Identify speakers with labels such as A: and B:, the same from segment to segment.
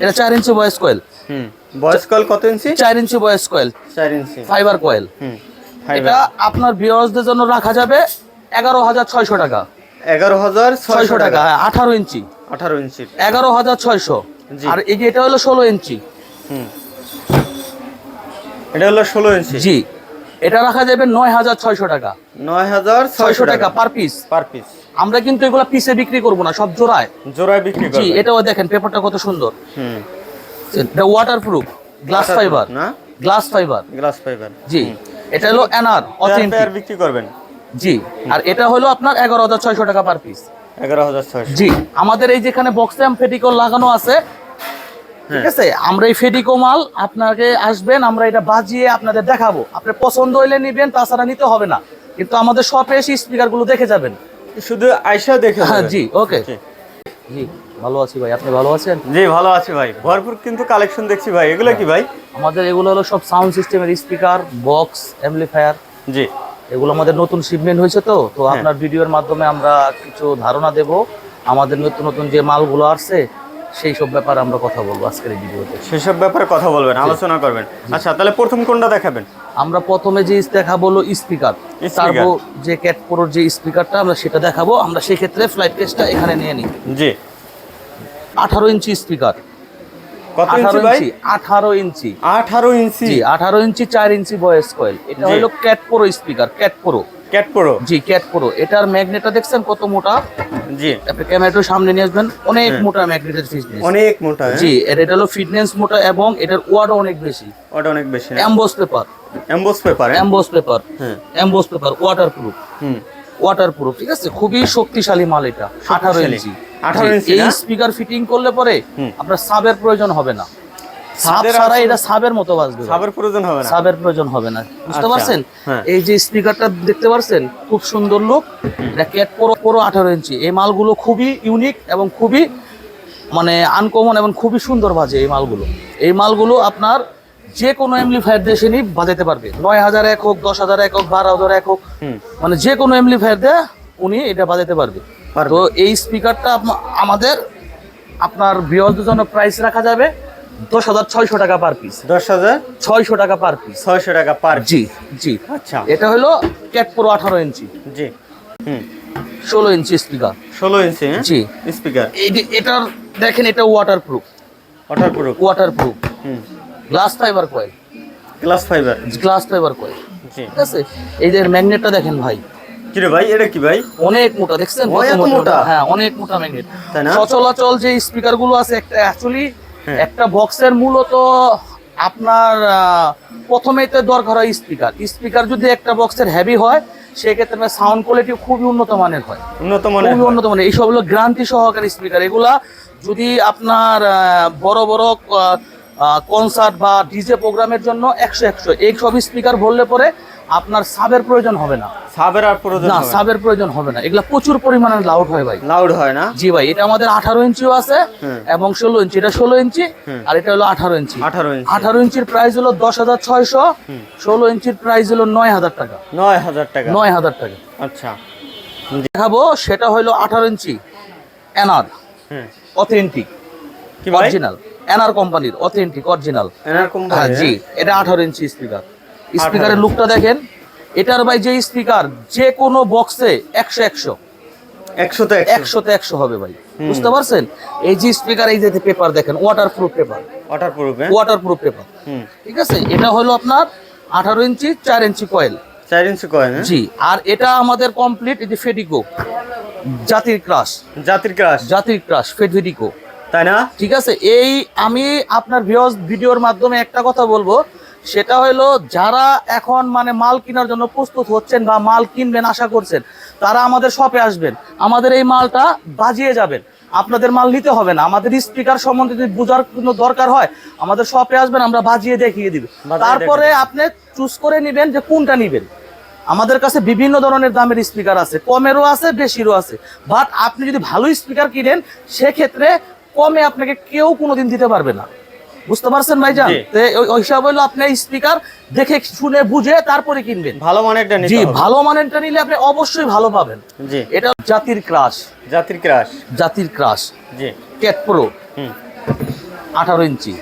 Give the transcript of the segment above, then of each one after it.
A: এটা চার ইঞ্চি voice coil.
B: হুম বয়স কল কত ইঞ্চি?
A: চার ইঞ্চি বয়েস কয়েল।
B: চার ইঞ্চি।
A: Fibre coil.
B: হুম
A: এটা আপনার ভিউয়ার্সদের জন্য রাখা যাবে এগারো হাজার ছয়শো টাকা।
B: এগারো হাজার
A: ছয়শো টাকা। হ্যাঁ আঠারো ইঞ্চি।
B: আঠারো ইঞ্চি।
A: এগারো হাজার ছয়শো।
B: জি।
A: আর এই যে এটা হলো ষোলো ইঞ্চি।
B: হুম। এটা হলো ষোলো ইঞ্চি।
A: জি। এটা রাখা যাবে নয় হাজার ছয়শো টাকা।
B: নয় হাজার
A: ছয়শো টাকা পার পিস
B: পার পিস
A: আমরা কিন্তু এগুলো পিসে বিক্রি করব না সব জোড়ায়।
B: জোড়ায় বিক্রি
A: জি এটাও দেখেন পেপারটা কত সুন্দর।
B: হুম।
A: এটা ওয়াটার প্রুফ গ্লাস ফাইবার
B: না?
A: গ্লাস ফাইবার
B: গ্লাস ফাইবার
A: জি এটা হলো এনআর অথেন্টিক
B: বিক্রি করবেন।
A: জি আর এটা হলো আপনার এগারো হাজার ছয়শো টাকা পার পিস
B: এগারো হাজার ছয়শো।
A: জি আমাদের এই যেখানে বক্সে ফেডিকল লাগানো আছে ঠিক
B: হ্যাঁ।
A: আছে? আমরা এই ফেডিকো মাল আপনাকে আসবেন আমরা এটা বাজিয়ে আপনাদের দেখাবো। আপনার পছন্দ হইলে নিবেন তাছাড়া নিতে হবে না। কিন্তু আমাদের শপে এসে স্পিকারগুলো দেখে যাবেন।
B: শুধু আয়সা দেখে
A: হ্যাঁ জি ওকে
B: জি।
A: ভালো আছি ভাই আপনি ভালো আছেন?
B: জি ভালো আছি ভাই। ভরপুর কিন্তু কালেকশন দেখছি ভাই। এগুলো কি ভাই?
A: আমাদের এগুলো হলো সব সাউন্ড সিস্টেমের স্পিকার বক্স অ্যাম্পলিফায়ার
B: জি।
A: এগুলো আমাদের নতুন শিপমেন্ট হয়েছে তো তো
B: হ্যাঁ।
A: আপনার ভিডিওর মাধ্যমে আমরা কিছু ধারণা দেব। আমাদের নতুন নতুন যে মালগুলো আসছে সেই সব ব্যাপারে আমরা কথা বলব আজকের এই ভিডিওতে।
B: সেসব ব্যাপারে কথা বলবেন আলোচনা করবেন। আচ্ছা তাহলে প্রথম কোনটা দেখাবেন?
A: আমরা প্রথমে যে দেখাবো হলো স্পিকার। তারপর যে ক্যাট প্রোর যে স্পিকারটা আমরা সেটা দেখাবো। আমরা সেই ক্ষেত্রে ফ্লাইট টেস্টটা এখানে নিয়ে নিই।
B: জি।
A: আঠারো ইঞ্চি স্পিকার।
B: কত ইঞ্চি ভাই?
A: ইঞ্চি আঠারো ইঞ্চি।
B: আঠারো ইঞ্চি।
A: জি আঠারো ইঞ্চি চার ইঞ্চি বয়েস কয়েল। এটা হলো cat pro speaker cat pro.
B: Cat pro
A: জি ক্যাট প্রো এটার ম্যাগনেটটা দেখছেন কত মোটা?
B: জি।
A: আপনি ক্যামেরাটা সামনে নিয়ে আসবেন। অনেক
B: হ্যাঁ।
A: মোটা ম্যাগনেটের ফিটনেস
B: অনেক মোটা হ্যাঁ?
A: জি এটা হলো ফিটনেস মোটা এবং এটার ওয়াটও অনেক বেশি।
B: ওটা অনেক বেশি
A: emboss paper
B: emboss paper
A: emboss paper
B: হ্যাঁ।
A: এমবোস পেপার ওয়াটার প্রুফ
B: হুম।
A: ওয়াটার প্রুফ ঠিক আছে? খুবই শক্তিশালী মাল এটা আঠারো
B: শক্তিশালী।
A: ইঞ্চি
B: 18 ইঞ্চি
A: এই স্পিকার ফিটিং করলে পরে আপনার সাবের প্রয়োজন হবে না। সাব ছাড়া এটা সাবের মতো বাজবে।
B: সাবের প্রয়োজন হবে না।
A: সাবের প্রয়োজন হবে না। বুঝতে
B: আচ্ছা,
A: পারছেন?
B: হ্যাঁ।
A: এই যে স্পিকারটা দেখতে পারছেন খুব সুন্দর লোক এটা ক্যাট পুরো পুরো আঠারো ইঞ্চি। এই মালগুলো খুবই ইউনিক এবং খুবই মানে আনকমন এবং খুবই সুন্দর বাজে এই মালগুলো। এই মালগুলো আপনার যে কোনো এমলিফায়ার দেশে নিয়ে বাজাতে পারবে। নয় হাজার এক হোক দশ হাজার এক হোক বারো হাজার এক হোক মানে যে কোনো এমলিফায়ার দিয়ে উনি এটা বাজাতে পারবে। তো এই স্পিকারটা আমাদের আপনার বৃহৎ জন্য প্রাইস রাখা যাবে। দশ হাজার ছয়শো টাকা পার পিস
B: দশ হাজার
A: ছয়শো টাকা পার পিস
B: ছয়শো টাকা পার
A: জি জি।
B: আচ্ছা।
A: এটা হলো ক্যাট প্রো আঠারো ইঞ্চি।
B: জি। হুম।
A: ষোলো ইঞ্চি স্পিকার
B: ষোলো ইঞ্চি হ্যাঁ?
A: জি।
B: স্পিকার
A: এই এটার দেখেন এটা ওয়াটার প্রুফ
B: ওটার পুরো
A: ওয়াটার প্রুফ
B: হুম
A: glass fibre coil
B: glass fibre
A: glass fibre coil
B: জি।
A: ঠিক আছে? এই যে ম্যাগনেটটা দেখেন ভাই।
B: কি রে ভাই এটা কি ভাই?
A: অনেক মোটা দেখছেন?
B: এত
A: মোটা? হ্যাঁ অনেক মোটা ম্যাগনেট
B: তাই না?
A: সচলাচল যে স্পিকারগুলো আছে একটা অ্যাকচুয়ালি। একটা বক্সের মূলত আপনার প্রথমেই তো দরকার হয় স্পিকার স্পিকার যদি একটা বক্সের হেভি হয় সেক্ষেত্রে সাউন্ড কোয়ালিটি খুবই উন্নত মানের হয়।
B: উন্নত মানের
A: খুবই উন্নত মানের। এইসব হলো গ্রান্তি সহকারী স্পিকার এগুলা যদি আপনার বড় বড় কনসার্ট বা ডিজে প্রোগ্রামের জন্য একশো একশো। এই সব স্পিকার বললে পরে আপনার সাবের প্রয়োজন হবে না।
B: সাবের আর প্রয়োজন
A: না সাবের প্রয়োজন হবে না। এগুলা প্রচুর পরিমাণে লাউড হয় ভাই।
B: লাউড হয় না?
A: জি ভাই এটা আমাদের আঠারো ইঞ্চিও আছে এবং ষোলো ইঞ্চি। এটা ষোলো ইঞ্চি আর এটা হলো আঠারো ইঞ্চি।
B: আঠারো ইঞ্চি।
A: আঠারো ইঞ্চির প্রাইস হলো দশ হাজার ছয়শো। ষোলো ইঞ্চির প্রাইস হলো নয় হাজার টাকা।
B: নয় হাজার টাকা।
A: নয় হাজার টাকা।
B: আচ্ছা।
A: দেখাবো সেটা হলো আঠারো ইঞ্চি এনআর অথেন্টিক
B: কি
A: অরিজিনাল এনআর কোম্পানির অথেন্টিক অরিজিনাল
B: এনার
A: হ্যাঁ
B: কোম্পানি
A: জি। এটা আঠারো ইঞ্চি স্পিকার স্পিকারের লুকটা দেখেন। এটার ভাই যে স্পিকার যে কোনো বক্সে একশো একশো।
B: একশো তো একশো।
A: একশোতে একশো হবে ভাই। বুঝতে পারছেন? এই যে স্পিকার এই যে পেপার দেখেন ওয়াটার প্রুফ পেপার
B: প্রুফ হ্যাঁ?
A: ওয়াটার প্রুফ পেপার ঠিক আছে? এটা হলো আপনার আঠারো ইঞ্চি চার ইঞ্চি কয়েল
B: চার ইঞ্চি কয়েন হ্যাঁ?
A: জি আর এটা আমাদের কমপ্লিট এই যে ফেডিকো জাতির ক্রাশ
B: জাতির ক্রাশ
A: জাতির ক্রাশ ফেডিকো
B: তাই না?
A: ঠিক আছে? এই আমি আপনার ভিডিওর মাধ্যমে একটা কথা বলব। সেটা হলো যারা এখন মানে মাল কেনার জন্য প্রস্তুত হচ্ছেন বা মাল কিনবেন আশা করছেন তারা আমাদের শপে আসবেন। আমাদের এই মালটা বাজিয়ে যাবেন। আপনাদের মাল নিতে হবে না। আমাদের স্পিকার সম্বন্ধে যদি বোঝার কোনো দরকার হয় আমাদের শপে আসবেন আমরা বাজিয়ে দেখিয়ে দিব। তারপরে আপনি চুজ করে নেবেন যে কোনটা নেবেন। আমাদের কাছে বিভিন্ন ধরনের দামের স্পিকার আছে। কমেরও আছে বেশিরও আছে। বাট আপনি যদি ভালো স্পিকার কিনেন সেক্ষেত্রে কমে আপনাকে কেউ কোনোদিন দিতে পারবে না। বুঝতে পারছেন ভাইজান। ওই- হিসাব হলো আপনি স্পিকার দেখে শুনে বুঝে তারপরে কিনবেন।
B: ভালো মানেরটা
A: জি। ভালো মানেরটা নিলে আপনি অবশ্যই ভালো পাবেন।
B: জি।
A: এটা জাতির ক্রাশ
B: জাতির ক্রাশ
A: জাতির ক্রাশ
B: জি।
A: ক্যাট প্রো আঠারো ইঞ্চি।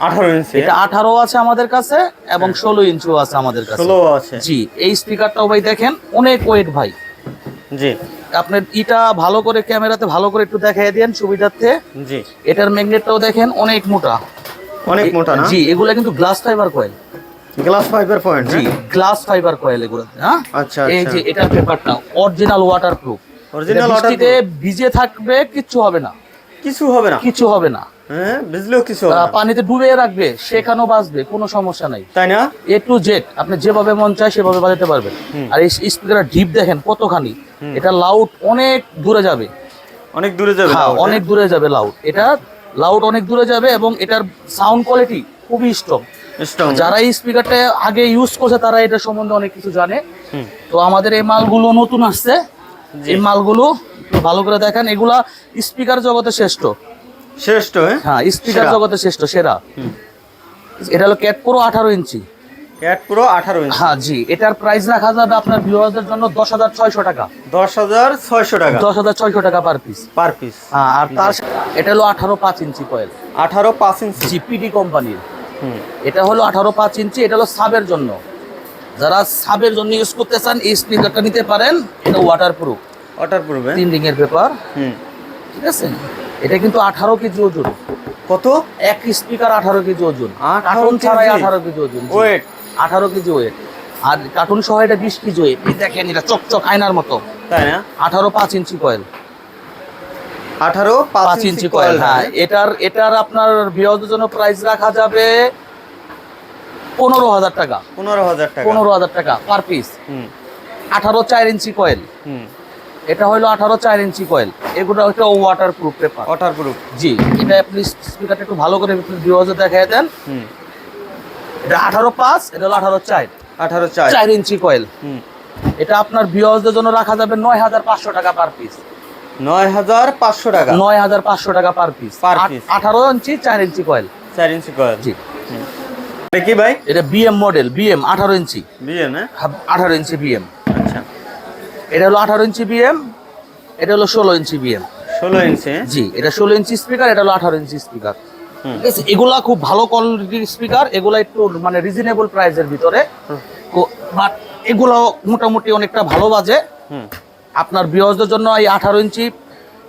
B: আঠারো ইঞ্চি
A: এটা আঠারো আছে আমাদের কাছে এবং ষোলো ইঞ্চিও আছে আমাদের কাছে।
B: ষোলো আছে।
A: জি এই স্পিকারটাও ভাই দেখেন অনেক ওয়েট ভাই।
B: জি।
A: আপনার ইটা ভালো করে ক্যামেরাতে ভালো করে একটু দেখাই দেন সুবিধার্থে।
B: জি।
A: এটার ম্যাগনেটটাও দেখেন অনেক মোটা।
B: অনেক মোটা না?
A: জি এগুলা কিন্তু glass fibre coil
B: glass fibre point
A: জি গ্লাস ফাইবার কয়েল এগুলো হ্যাঁ?
B: আচ্ছা
A: এই
B: আচ্ছা।
A: যে এটার পেপারটা অরিজিনাল ওয়াটার প্রুফ
B: Original
A: ভিজে থাকবে কিচ্ছু হবে না।
B: কিছু হবে না?
A: কিছু হবে না।
B: হ্যাঁ বুঝলেও কিছু হবে না।
A: পানিতে ডুবিয়ে রাখবে সেখানেও বাঁচবে কোনো সমস্যা নাই।
B: তাই না?
A: এ টু জেড আপনি যেভাবে মন চায় সেভাবে বাজাতে পারবেন। আর এই স্পিকারের ডিপ দেখেন কতখানি। এটা লাউড অনেক দূরে যাবে।
B: অনেক দূরে যাবে
A: হ্যাঁ অনেক দূরে যাবে লাউড এটা লাউড অনেক দূরে যাবে এবং এটার সাউন্ড কোয়ালিটি খুবই স্ট্রং যারা এই স্পিকারটা আগে ইউজ করছে তারা এটা সম্বন্ধে অনেক কিছু জানে। তো আমাদের এই মালগুলো নতুন আসছে। এই মালগুলো ভালো করে দেখেন। এগুলা স্পিকার জগতে শ্রেষ্ঠ।
B: শ্রেষ্ঠ হ্যাঁ?
A: হ্যাঁ স্পিকার জগতে শ্রেষ্ঠ সেরা। এটা হলো ক্যাট প্রো আঠারো ইঞ্চি।
B: ক্যাট পুরো আঠারো ইঞ্চি
A: হ্যাঁ জি। এটার প্রাইস রাখা যাবে আপনার ভিউয়ারদের জন্য দশ হাজার ছয়শো টাকা।
B: দশ হাজার ছয়শো টাকা।
A: দশ হাজার ছয়শো টাকা পার পিস
B: পার পিস
A: হ্যাঁ আর তার এটা হলো আঠারো পাঁচ ইঞ্চি কয়েল
B: আঠারো পাঁচ ইঞ্চি
A: জিপিডি কোম্পানির
B: হুম।
A: এটা হলো আঠারো পাঁচ ইঞ্চি এটা হলো সাবের জন্য। যারা সাবের জন্য ইউজ করতে চান এই স্পিকারটা নিতে পারেন। এটা ওয়াটার প্রুফ
B: ওয়াটার প্রুফে
A: তিন রিং এর পেপার
B: হুম।
A: ঠিক আছে? এটা কিন্তু আঠারো কেজি ওজন।
B: কত?
A: এক স্পিকার আঠারো কেজি ওজন।
B: 18
A: কার্টুন ছাড়াই
B: কেজি?
A: আঠারো কেজি ওজন
B: ওয়েট
A: আঠারো কেজি ওয়েট আর কার্টুন সহ এটা বিশ কেজি ওয়েট এই দেখেন এটা চকচক আয়নার মতো।
B: তাই না?
A: আঠারো পাঁচ ইঞ্চি কয়েল
B: আঠারো
A: পাঁচ ইঞ্চি কয়েল হ্যাঁ। এটার এটার আপনার বিরোধের জন্য প্রাইস রাখা যাবে পনেরো হাজার টাকা।
B: পনেরো হাজার টাকা।
A: পনেরো হাজার টাকা পার পিস
B: হুম।
A: আঠারো চার ইঞ্চি কয়েল
B: হুম।
A: এটা হলো আঠারো চার ইঞ্চি কয়েল এগুলো হচ্ছে waterproof paper
B: waterproof
A: জি এটা আপনি স্পিকারটা একটু ভালো করে ভিউজে দেখাই দেন। এটা আঠারো পাঁচ এটা হলো আঠারো চার।
B: আঠারো চার।
A: চার ইঞ্চি কয়েল
B: হুম।
A: এটা আপনার ভিউজদের জন্য রাখা যাবে নয় হাজার পাঁচশো টাকা পার পিস
B: নয় হাজার পাঁচশো টাকা।
A: নয় হাজার পাঁচশো টাকা পার পিস
B: Per piece।
A: আঠারো ইঞ্চি চার ইঞ্চি কয়েল
B: চার ইঞ্চি কয়েল
A: জি।
B: কি ভাই?
A: এটা বিএম মডেল বিএম আঠারো ইঞ্চি।
B: বিয়ে না
A: আঠারো ইঞ্চি বিএম
B: আচ্ছা।
A: এটা হলো আঠারো ইঞ্চি বিএম এটা হলো ষোলো ইঞ্চি বিএম
B: ষোলো ইঞ্চি হ্যাঁ?
A: জি এটা ষোলো ইঞ্চি স্পিকার এটা হলো আঠারো ইঞ্চি স্পিকার। ঠিক আছে এগুলা খুব ভালো কোয়ালিটির স্পিকার এগুলা একটু মানে রিজনেবল প্রাইসের ভিতরে। বাট এগুলো মোটামুটি অনেকটা ভালো বাজে। আপনার বিয়সদের জন্য এই আঠারো ইঞ্চি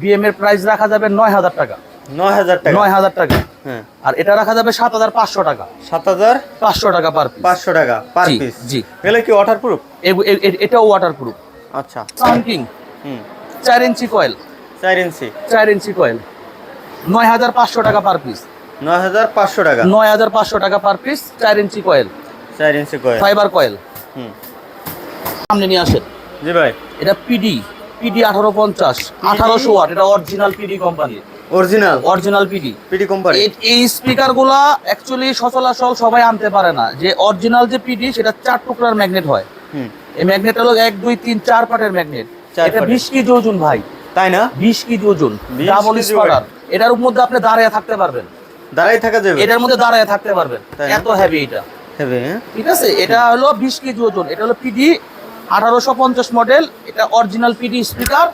A: বিএম এর প্রাইস রাখা যাবে নয় হাজার টাকা।
B: নয় হাজার টাকা।
A: নয় হাজার টাকা।
B: হ্যাঁ।
A: আর এটা রাখা যাবে সাত হাজার পাঁচশো টাকা।
B: সাত হাজার
A: পাঁচশো টাকা পার
B: পাঁচশো টাকা পার পিস
A: জি।
B: এগুলো কি ওয়াটার প্রুফ
A: এটাও ওয়াটার প্রুফ
B: আচ্ছা
A: সাউন্ড চার ইঞ্চি কয়েল
B: চার ইঞ্চি।
A: চার ইঞ্চি কয়েল নয় হাজার পাঁচশো টাকা পার পিস
B: নয় হাজার পাঁচশো টাকা।
A: নয় হাজার পাঁচশো টাকা পার পিস চার ইঞ্চি কয়েল
B: চার ইঞ্চি কয়েল
A: ফাইবার কয়েল
B: হুম।
A: সামনে নিয়ে আসেন।
B: জি ভাই।
A: এটা পিডি পিডি আঠারো পঞ্চাশ আঠারোশো ওয়াট এটা original PD company
B: original
A: original PD
B: PD company
A: এই অ্যাকচুয়ালি সচলাচল সবাই আনতে পারে না। যে অরিজিনাল যে পিডি সেটা চার টুকরার ম্যাগনেট হয়।
B: হুম।
A: এই ম্যাগনেট হলো এক দুই তিন চার পাটের ম্যাগনেট এটা। বিশ কেজি ওজন ভাই।
B: তাই না?
A: বিশ কেজি ওজন।
B: 20
A: ডাবল এটার মধ্যে আপনি দাঁড়িয়ে থাকতে পারবেন।
B: দাঁড়াই থাকা যাবে।
A: এটার মধ্যে দাঁড়িয়ে থাকতে পারবেন এত হেভি এটা।
B: হবে হ্যাঁ?
A: ঠিক আছে? এটা হলো বিশ কেজি ওজন। এটা হলো পিডি আঠারোশো পঞ্চাশ মডেল এটা অরিজিনাল পিডি স্পিকার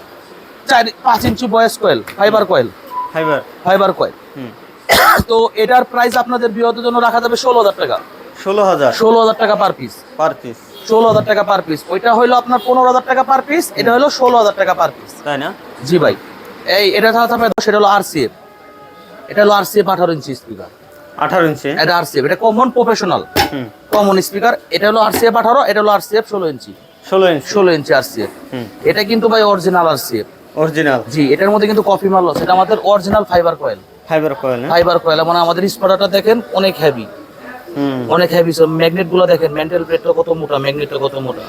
A: চার পাঁচ inch voice coil fibre coil
B: fibre
A: fibre coil
B: হুম।
A: তো এটার প্রাইস আপনাদের বিরতের জন্য রাখা যাবে ষোলো হাজার টাকা।
B: ষোলো হাজার।
A: ষোলো হাজার টাকা পার পিস
B: পার পিস
A: ষোলো হাজার টাকা পার পিস ওইটা হলো আপনার পনেরো হাজার টাকা পার পিস এটা হলো ষোলো হাজার টাকা পার পিস
B: তাই না?
A: জি ভাই। এই এটা ছাড়া সেটা হলো আরসিএফ এটা হলো আরসিএফ আঠারো ইঞ্চি স্পিকার
B: আঠারো ইঞ্চি
A: এটা আরসিএফ এটা কমন প্রফেশনাল
B: হুম।
A: কমন স্পিকার এটা হলো আরসিএফ আঠারো এটা হলো আরসিএফ ষোলো ইঞ্চি
B: ষোলো ইঞ্চি
A: ষোলো ইঞ্চি আরসিএফ এটা কিন্তু ভাই অরিজিনাল আরসিএফ
B: অরিজিনাল
A: জি এটার মধ্যে কিন্তু কফি মাল আছে। এটা আমাদের original fibre coil
B: fibre coil
A: fibre coil মানে আমাদের স্পিকারটা দেখেন অনেক হেভি অনেক হেভি সব ম্যাগনেটগুলো দেখেন মেন্টাল প্লেটটা কত মোটা ম্যাগনেটটা কত মোটা।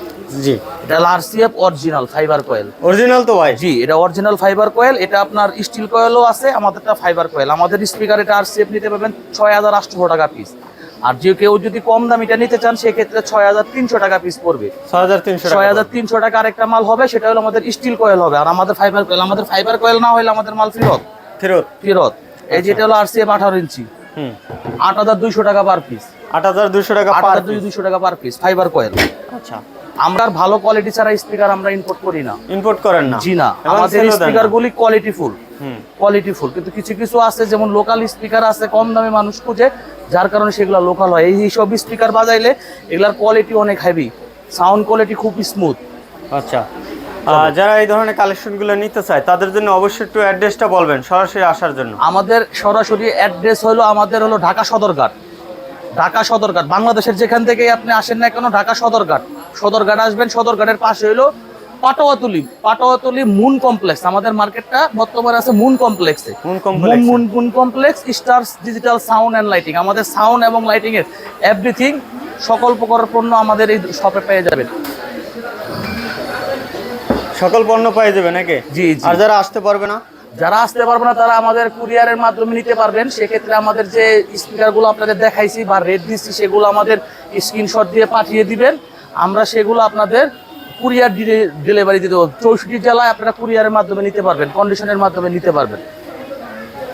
B: জি।
A: এটা হলো RCF original fibre coil
B: original তো ভাই।
A: জি এটা অরিজিনাল ফাইবার কয়েল এটা আপনার স্টিল কয়েলও আছে আমাদেরটা ফাইবার কয়েল আমাদের স্পিকার এটা আরসিএফ নিতে পারবেন ছয় হাজার আটশো টাকা পিস আর যে কেউ যদি কম দামিটা নিতে চান সেক্ষেত্রে ছয় হাজার তিনশো টাকা পিস পড়বে।
B: ছয় হাজার তিনশো
A: টাকা। আরেকটা মাল হবে সেটা হলো আমাদের স্টিল কয়েল হবে। আর আমাদের ফাইবার কয়েল আমাদের ফাইবার কয়েল না হলে আমাদের মাল ফেরত।
B: ফেরত।
A: ফেরত। এই যেটা হলো আরসিএফ আঠারো ইঞ্চি।
B: হুম।
A: আট হাজার দুইশো টাকা পার পিস
B: আট হাজার দুশো টাকা
A: আট দুইশো টাকা পার পিস ফাইবার কয়েল
B: আচ্ছা।
A: আমরা ভালো কোয়ালিটি ছাড়া স্পিকার আমরা ইম্পোর্ট করি না।
B: ইম্পোর্ট করেন না।
A: জি না। আমাদের। স্পিকার গুলি কোয়ালিটিফুল
B: হুম।
A: কোয়ালিটিফুল কিন্তু কিছু কিছু আছে যেমন লোকাল স্পিকার আছে কম দামে মানুষ খুঁজে যার কারণে সেগুলো লোকাল হয়। এই সব স্পিকার বাজাইলে এগুলার কোয়ালিটি অনেক হেভি সাউন্ড কোয়ালিটি খুব স্মুথ
B: আচ্ছা। যারা এই ধরনের কালেকশনগুলো নিতে চায় তাদের জন্য অবশ্যই একটু অ্যাড্রেসটা বলবেন সরাসরি আসার জন্য।
A: আমাদের সরাসরি অ্যাড্রেস হলো আমাদের হলো ঢাকা সদরঘাট। ঢাকা সদরঘাট। বাংলাদেশের যেখান থেকে আপনি আসেন না কেন ঢাকা সদরঘাট। সদরঘাট আসবেন সদরঘাটের পাশে হলো পাটোয়াতুলি পাটোয়াতুলি মুন কমপ্লেক্স। আমাদের মার্কেটটা বর্তমানে আছে মুন কমপ্লেক্সে।
B: Moon.
A: Moon Moon Complex Stars Digital Sound and Lighting. আমাদের সাউন্ড এবং লাইটিং এর এভরিথিং সকল প্রকার পণ্য আমাদের এই শপে পেয়ে যাবেন।
B: সকল পণ্য পেয়ে যাবে নাকি?
A: জি।
B: আর যারা আসতে পারবে না?
A: যারা আসতে পারব না, তারা আমাদের কুরিয়ারের মাধ্যমে নিতে পারবেন। সেক্ষেত্রে আমাদের যে স্পিকারগুলো আপনাদের দেখাইছি বা রেড দিচ্ছি, সেগুলো আমাদের স্ক্রিনশট দিয়ে পাঠিয়ে দিবেন। আমরা সেগুলো আপনাদের কুরিয়ার ডেলিভারি দিতে চৌষট্টি জেলায় আপনারা কুরিয়ারের মাধ্যমে নিতে পারবেন কন্ডিশনের মাধ্যমে নিতে পারবেন।